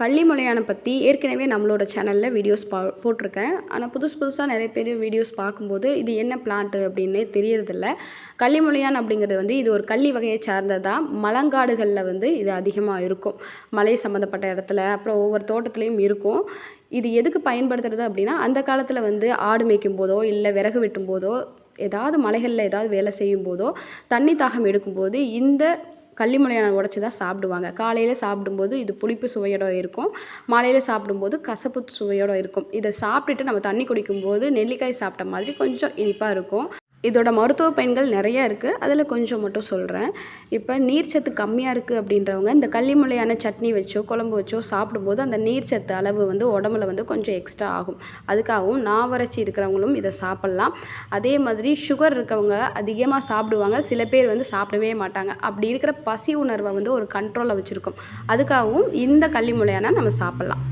கள்ளிமலையானை பற்றி ஏற்கனவே நம்மளோட சேனலில் வீடியோஸ் பா போட்டிருக்கேன். ஆனால் புதுசு புதுசாக நிறைய பேர் வீடியோஸ் பார்க்கும்போது இது என்ன பிளான்ட்டு அப்படின்னே தெரியறதில்ல. கள்ளிமலையான் அப்படிங்கிறது வந்து இது ஒரு கள்ளி வகையை சார்ந்ததாக மலங்காடுகளில் வந்து இது அதிகமாக இருக்கும். மலை சம்மந்தப்பட்ட இடத்துல அப்புறம் ஒவ்வொரு தோட்டத்துலேயும் இருக்கும். இது எதுக்கு பயன்படுத்துறது அப்படின்னா அந்த காலத்தில் வந்து ஆடு மேய்க்கும் போதோ இல்லை விறகு வெட்டும் போதோ ஏதாவது மலைகளில் ஏதாவது வேலை செய்யும் போதோ தண்ணி தாகம் எடுக்கும்போது இந்த கள்ளிமலையான உடச்சி தான் சாப்பிடுவாங்க. காலையில் சாப்பிடும்போது இது புளிப்பு சுவையோட இருக்கும். மாலையில் சாப்பிடும்போது கசப்பு சுவையோட இருக்கும். இதை சாப்பிட்டுட்டு நம்ம தண்ணி குடிக்கும்போது நெல்லிக்காய் சாப்பிட்ட மாதிரி கொஞ்சம் இனிப்பாக இருக்கும். இதோட மருத்துவ பயன்கள் நிறையா இருக்குது அதில் கொஞ்சம் மட்டும் சொல்கிறேன் இப்போ நீர்ச்சத்து கம்மியாக இருக்குது அப்படின்றவங்க இந்த கள்ளிமுளையான சட்னி வச்சோ குழம்பு வச்சோ சாப்பிடும்போது அந்த நீர்ச்சத்து அளவு வந்து உடம்புல வந்து கொஞ்சம் எக்ஸ்ட்ரா ஆகும். அதுக்காகவும் நாவரச்சி இருக்கிறவங்களும் இதை சாப்பிட்லாம். அதே மாதிரி சுகர் இருக்கவங்க அதிகமாக சாப்பிடுவாங்க. சில பேர் வந்து சாப்பிடவே மாட்டாங்க. அப்படி இருக்கிற பசி உணர்வை வந்து ஒரு கண்ட்ரோலில் வச்சுருக்கோம். அதுக்காகவும் இந்த கள்ளிமுளையான நம்ம சாப்பிட்லாம்.